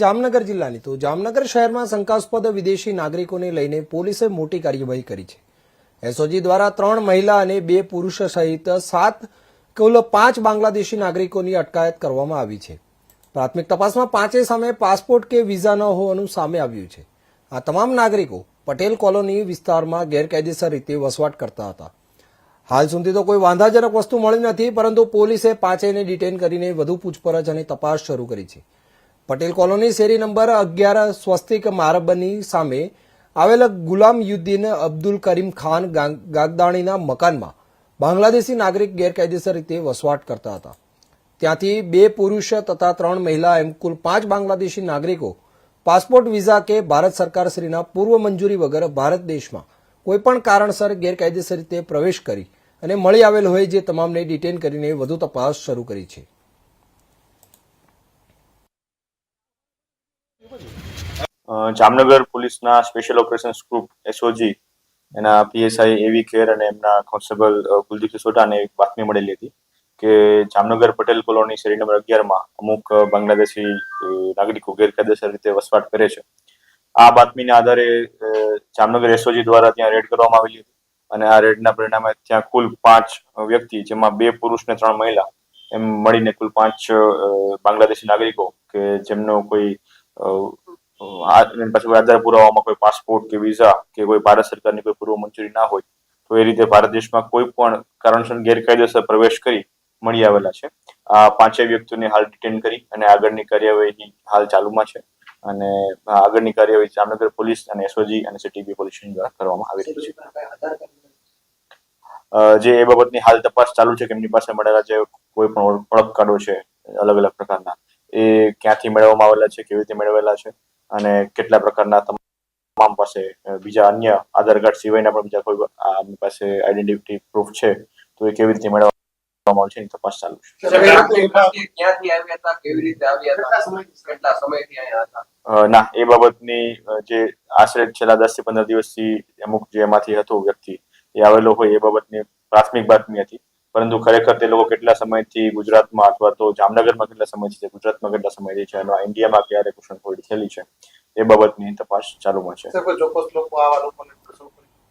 જામનગર જિલ્લાની તો જામનગર શહેરમાં શંકાસ્પદ વિદેશી નાગરિકોને લઈને પોલીસે મોટી કાર્યવાહી કરી છે. એસઓજી દ્વારા ત્રણ મહિલા અને બે પુરુષ સહિત સાત, કુલ પાંચ બાંગ્લાદેશી નાગરિકોની અટકાયત કરવામાં આવી છે. પ્રાથમિક તપાસમાં પાંચેય સામે પાસપોર્ટ કે વિઝા ન હોવાનું સામે આવ્યું છે. આ તમામ નાગરિકો પટેલ કોલોની વિસ્તારમાં ગેરકાયદેસર રીતે વસવાટ કરતા હતા. હાલ સુધી તો કોઈ વાંધાજનક વસ્તુ મળી નથી, પરંતુ પોલીસે પાંચેયને ડિટેન કરીને વધુ પૂછપરછ અને તપાસ શરૂ કરી છે. પટેલ કોલોની શેરી નંબર અગિયાર સ્વસ્તિક મારબની સામે આવેલ ગુલામ યુદ્દીન અબ્દુલ કરીમ ખાન ગાગદાણીના મકાનમાં બાંગ્લાદેશી નાગરિક ગેરકાયદેસર રીતે વસવાટ કરતા હતા. ત્યાંથી બે પુરુષ તથા ત્રણ મહિલા એમ કુલ પાંચ બાંગ્લાદેશી નાગરિકો પાસપોર્ટ વિઝા કે ભારત સરકારશ્રીના પૂર્વ મંજૂરી વગર ભારત દેશમાં કોઈપણ કારણસર ગેરકાયદેસર રીતે પ્રવેશ કરી અને મળી આવેલ હોય જે તમામને ડિટેન કરીને વધુ તપાસ શરૂ કરી છે. જામનગર પોલીસના સ્પેશિયલ ઓપરેશન્સ ગ્રુપ એસઓજી એના પીએસઆઈ એવી કેર અને એમના કોન્સ્ટેબલ કુલદીપ સિસોટાને એક બાતમી મળેલી હતી કે જામનગર પટેલ કોલોની શેરી નંબર અગિયારમાં અમુક બાંગ્લાદેશી નાગરિકો ગેરકાયદેસર રીતે વસવાટ કરે છે. આ બાતમીના આધારે જામનગર એસઓજી દ્વારા ત્યાં રેડ કરવામાં આવેલી હતી અને આ રેડના પરિણામે ત્યાં કુલ પાંચ વ્યક્તિ, જેમાં બે પુરુષ ને ત્રણ મહિલા, એમ મળીને કુલ પાંચ બાંગ્લાદેશી નાગરિકો કે જેમનો કોઈ પછી આધાર પુરાવામાં કોઈ પાસપોર્ટ કે વિઝા કે કોઈ ભારત સરકારની કોઈ પૂર્વ મંજૂરી ના હોય, તો એ રીતે ભારત દેશમાં કોઈ પણ કારણસર ગેરકાયદેસર પ્રવેશ કરી મળી આવેલા છે. આ પાંચેય વ્યક્તિઓને હાલ ડિટેન કરી અને આગળની કાર્યવાહી હાલ ચાલુમાં છે. અને આગળની કાર્યવાહી જામનગર પોલીસ અને એસઓજી અને સીટીબી પોલીસ દ્વારા કરવામાં આવી રહી છે. જે એ બાબતની હાલ તપાસ ચાલુ છે કે એમની પાસે મળેલા જે કોઈ પણ ઓળ- ઓળખ કાર્ડો છે અલગ અલગ પ્રકારના એ ક્યાંથી મેળવવામાં આવેલા છે કેવી રીતે મેળવેલા છે અને કેટલા પ્રકારના તમામ પાસે બીજા અન્ય આધાર કાર્ડ સિવાયના પણ બીજા કોઈ આ પાસે આઈડેન્ટિટી પ્રૂફ છે તો એ કેવી રીતે મેળવવામાં આવે છે એની તપાસ ચાલુ છે. સાહેબ, એ લોકો ક્યાંથી ક્યાંથી આવ્યા હતા કેવી રીતે આવ્યા હતા કેટલા સમયથી અહીંયા હતા? ના એ બાબતની જે આશરે છેલ્લા દસથી પંદર દિવસથી અમુક જે એમાંથી હતો વ્યક્તિ એ આવેલો હોય એ બાબતની પ્રાથમિક બાતમી હતી. પરંતુ ખરેખર તે લોકો કેટલા સમયથી ગુજરાતમાં અથવા તો જામનગરમાં કેટલા સમયથી છે? ગુજરાતમાં કેટલા સમયથી છે અને ઇન્ડિયામાં ક્યારે ઘૂસણખોરી થયેલી છે? એ બાબતની તપાસ ચાલુમાં છે. ચોક્કસ લોકો આવા લોકોને